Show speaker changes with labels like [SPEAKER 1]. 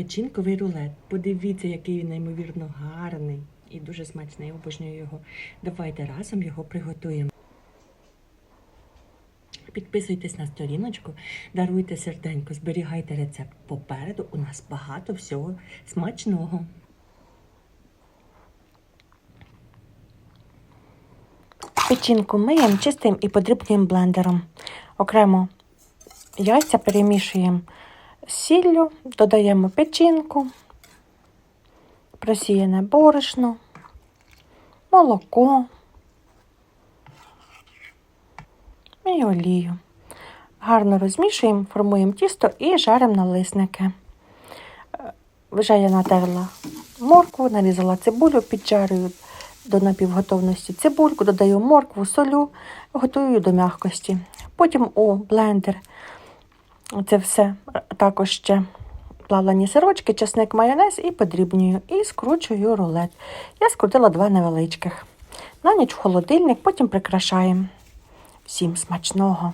[SPEAKER 1] печінковий рулет. Подивіться, який він неймовірно гарний і дуже смачний. Я обожнюю його. Давайте разом його приготуємо. Підписуйтесь на сторіночку, даруйте серденько, зберігайте рецепт. Попереду у нас багато всього смачного. Печінку миємо чистим і подрібнюємо блендером. Окремо яйця перемішуємо сіллю, додаємо печінку, просіяне борошно, молоко і олію. Гарно розмішуємо, формуємо тісто і жаримо налисники. Е, Вже я натерла моркву, нарізала цибулю, піджарюю до напівготовності цибульку, додаю моркву, солю, готую до м'якості. Потім у блендер це все також ще плавлені сирочки, чесник, майонез і подрібнюю. І скручую рулет. Я скрутила два невеличких. На ніч в холодильник, потім прикрашаємо. Всім смачного!